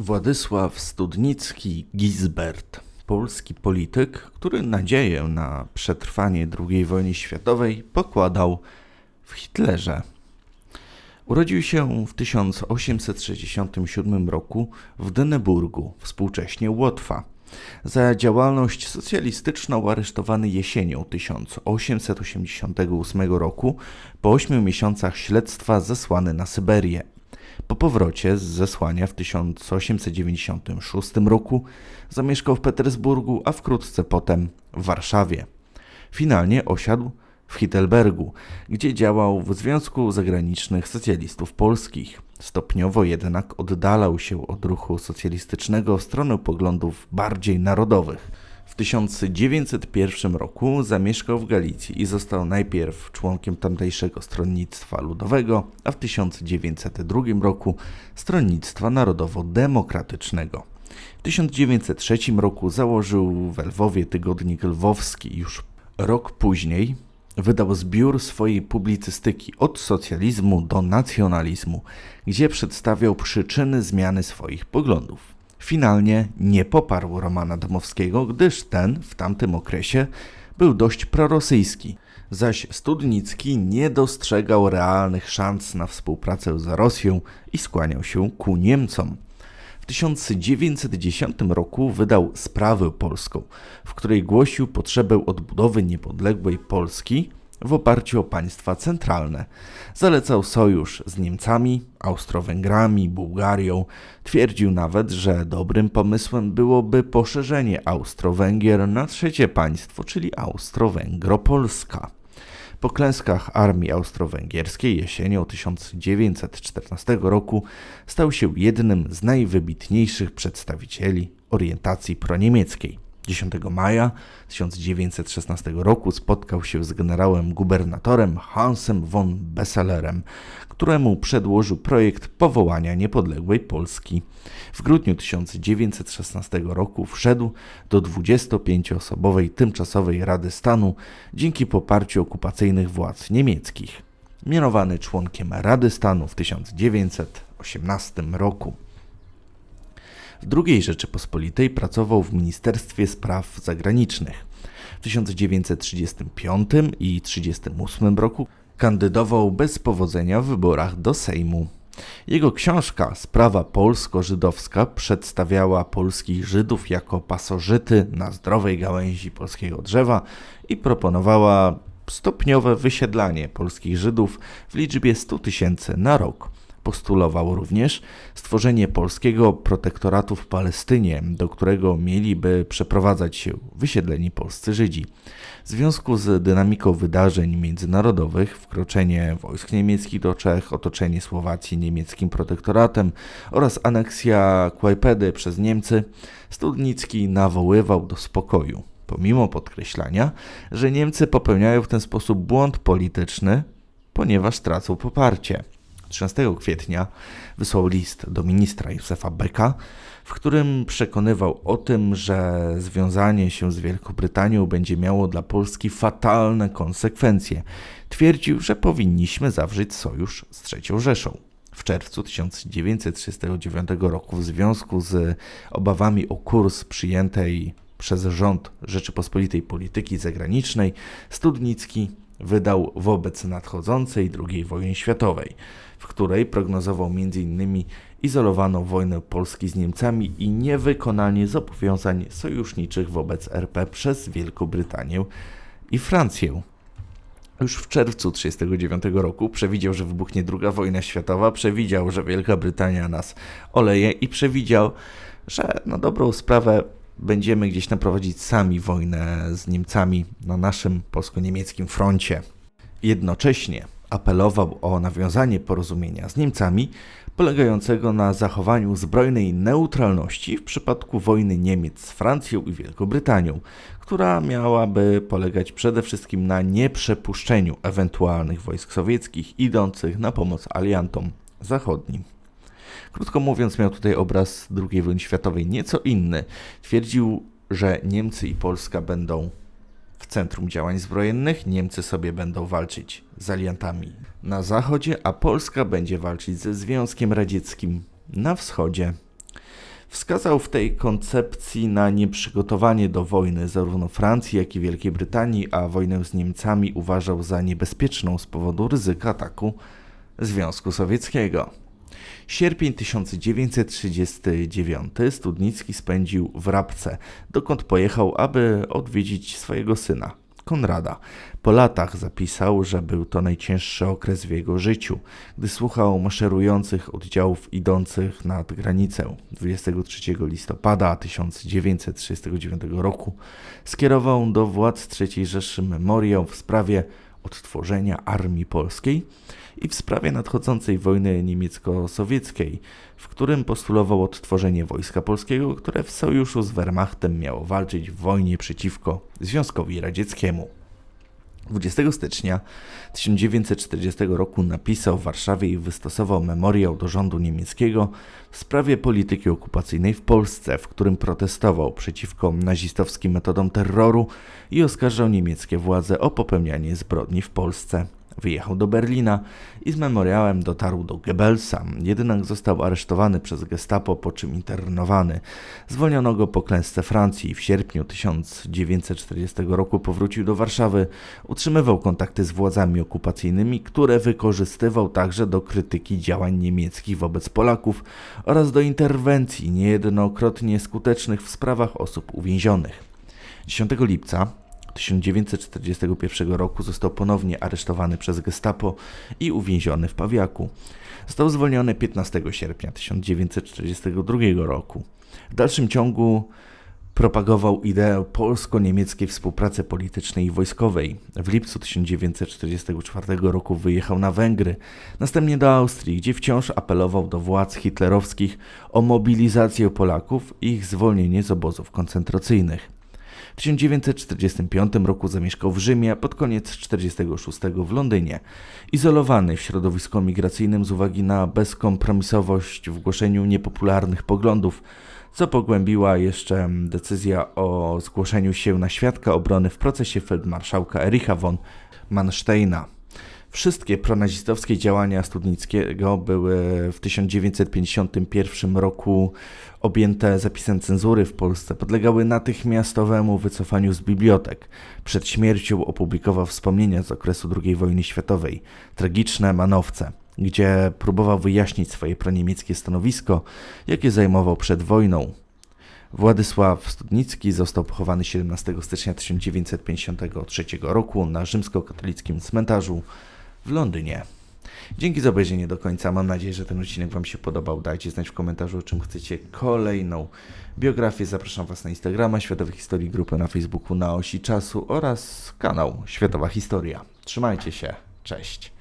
Władysław Studnicki-Gisbert, polski polityk, który nadzieję na przetrwanie II wojny światowej pokładał w Hitlerze. Urodził się w 1867 roku w Dyneburgu, współcześnie Łotwa. Za działalność socjalistyczną aresztowany jesienią 1888 roku, po ośmiu miesiącach śledztwa zesłany na Syberię. Po powrocie z zesłania w 1896 roku zamieszkał w Petersburgu, a wkrótce potem w Warszawie. Finalnie osiadł w Hittelbergu, gdzie działał w Związku Zagranicznych Socjalistów Polskich. Stopniowo jednak oddalał się od ruchu socjalistycznego w stronę poglądów bardziej narodowych. W 1901 roku zamieszkał w Galicji i został najpierw członkiem tamtejszego Stronnictwa Ludowego, a w 1902 roku Stronnictwa Narodowo-Demokratycznego. W 1903 roku założył w Lwowie tygodnik lwowski. Już rok później wydał zbiór swojej publicystyki od socjalizmu do nacjonalizmu, gdzie przedstawiał przyczyny zmiany swoich poglądów. Finalnie nie poparł Romana Dmowskiego, gdyż ten w tamtym okresie był dość prorosyjski, zaś Studnicki nie dostrzegał realnych szans na współpracę z Rosją i skłaniał się ku Niemcom. W 1910 roku wydał Sprawę Polską, w której głosił potrzebę odbudowy niepodległej Polski w oparciu o państwa centralne. Zalecał sojusz z Niemcami, Austro-Węgrami, Bułgarią. Twierdził nawet, że dobrym pomysłem byłoby poszerzenie Austro-Węgier na trzecie państwo, czyli Austro-Węgro-Polska. Po klęskach armii austro-węgierskiej jesienią 1914 roku stał się jednym z najwybitniejszych przedstawicieli orientacji proniemieckiej. 10 maja 1916 roku spotkał się z generałem gubernatorem Hansem von Besselerem, któremu przedłożył projekt powołania niepodległej Polski. W grudniu 1916 roku wszedł do 25-osobowej tymczasowej Rady Stanu dzięki poparciu okupacyjnych władz niemieckich. Mianowany członkiem Rady Stanu w 1918 roku. W II Rzeczypospolitej pracował w Ministerstwie Spraw Zagranicznych. W 1935 i 1938 roku kandydował bez powodzenia w wyborach do Sejmu. Jego książka Sprawa polsko-żydowska przedstawiała polskich Żydów jako pasożyty na zdrowej gałęzi polskiego drzewa i proponowała stopniowe wysiedlanie polskich Żydów w liczbie 100 tysięcy na rok. Postulował również stworzenie polskiego protektoratu w Palestynie, do którego mieliby przeprowadzać się wysiedleni polscy Żydzi. W związku z dynamiką wydarzeń międzynarodowych, wkroczenie wojsk niemieckich do Czech, otoczenie Słowacji niemieckim protektoratem oraz aneksja Kłajpedy przez Niemcy, Studnicki nawoływał do spokoju, pomimo podkreślania, że Niemcy popełniają w ten sposób błąd polityczny, ponieważ tracą poparcie. 13 kwietnia wysłał list do ministra Józefa Becka, w którym przekonywał o tym, że związanie się z Wielką Brytanią będzie miało dla Polski fatalne konsekwencje. Twierdził, że powinniśmy zawrzeć sojusz z III Rzeszą. W czerwcu 1939 roku w związku z obawami o kurs przyjętej przez rząd Rzeczypospolitej polityki zagranicznej Studnicki wydał wobec nadchodzącej II wojny światowej, w której prognozował m.in. izolowaną wojnę Polski z Niemcami i niewykonanie zobowiązań sojuszniczych wobec RP przez Wielką Brytanię i Francję. Już w czerwcu 1939 roku przewidział, że wybuchnie II wojna światowa, przewidział, że Wielka Brytania nas oleje i przewidział, że na dobrą sprawę będziemy gdzieś naprowadzić sami wojnę z Niemcami na naszym polsko-niemieckim froncie. Jednocześnie apelował o nawiązanie porozumienia z Niemcami, polegającego na zachowaniu zbrojnej neutralności w przypadku wojny Niemiec z Francją i Wielką Brytanią, która miałaby polegać przede wszystkim na nieprzepuszczeniu ewentualnych wojsk sowieckich idących na pomoc aliantom zachodnim. Krótko mówiąc, miał tutaj obraz II wojny światowej nieco inny. Twierdził, że Niemcy i Polska będą w centrum działań zbrojennych, Niemcy sobie będą walczyć z aliantami na zachodzie, a Polska będzie walczyć ze Związkiem Radzieckim na wschodzie. Wskazał w tej koncepcji na nieprzygotowanie do wojny zarówno Francji, jak i Wielkiej Brytanii, a wojnę z Niemcami uważał za niebezpieczną z powodu ryzyka ataku Związku Sowieckiego. Sierpień 1939 Studnicki spędził w Rabce, dokąd pojechał, aby odwiedzić swojego syna, Konrada. Po latach zapisał, że był to najcięższy okres w jego życiu, gdy słuchał maszerujących oddziałów idących nad granicę. 23 listopada 1939 roku skierował do władz III Rzeszy memoriał w sprawie odtworzenia Armii Polskiej i w sprawie nadchodzącej wojny niemiecko-sowieckiej, w którym postulował odtworzenie Wojska Polskiego, które w sojuszu z Wehrmachtem miało walczyć w wojnie przeciwko Związkowi Radzieckiemu. 20 stycznia 1940 roku napisał w Warszawie i wystosował memoriał do rządu niemieckiego w sprawie polityki okupacyjnej w Polsce, w którym protestował przeciwko nazistowskim metodom terroru i oskarżał niemieckie władze o popełnianie zbrodni w Polsce. Wyjechał do Berlina i z memoriałem dotarł do Goebbelsa, jednak został aresztowany przez gestapo, po czym internowany. Zwolniono go po klęsce Francji. W sierpniu 1940 roku powrócił do Warszawy. Utrzymywał kontakty z władzami okupacyjnymi, które wykorzystywał także do krytyki działań niemieckich wobec Polaków oraz do interwencji niejednokrotnie skutecznych w sprawach osób uwięzionych. 10 lipca 1941 roku został ponownie aresztowany przez Gestapo i uwięziony w Pawiaku. Został zwolniony 15 sierpnia 1942 roku. W dalszym ciągu propagował ideę polsko-niemieckiej współpracy politycznej i wojskowej. W lipcu 1944 roku wyjechał na Węgry, następnie do Austrii, gdzie wciąż apelował do władz hitlerowskich o mobilizację Polaków i ich zwolnienie z obozów koncentracyjnych. W 1945 roku zamieszkał w Rzymie, pod koniec 1946 w Londynie. Izolowany w środowisku migracyjnym z uwagi na bezkompromisowość w głoszeniu niepopularnych poglądów, co pogłębiła jeszcze decyzja o zgłoszeniu się na świadka obrony w procesie feldmarszałka Ericha von Mansteina. Wszystkie pronazistowskie działania Studnickiego były w 1951 roku objęte zapisem cenzury w Polsce, podlegały natychmiastowemu wycofaniu z bibliotek. Przed śmiercią opublikował wspomnienia z okresu II wojny światowej, tragiczne manowce, gdzie próbował wyjaśnić swoje proniemieckie stanowisko, jakie zajmował przed wojną. Władysław Studnicki został pochowany 17 stycznia 1953 roku na rzymskokatolickim cmentarzu w Londynie. Dzięki za obejrzenie do końca. Mam nadzieję, że ten odcinek Wam się podobał. Dajcie znać w komentarzu, o czym chcecie kolejną biografię. Zapraszam Was na Instagrama Światowej Historii, grupę na Facebooku na osi czasu oraz kanał Światowa Historia. Trzymajcie się. Cześć.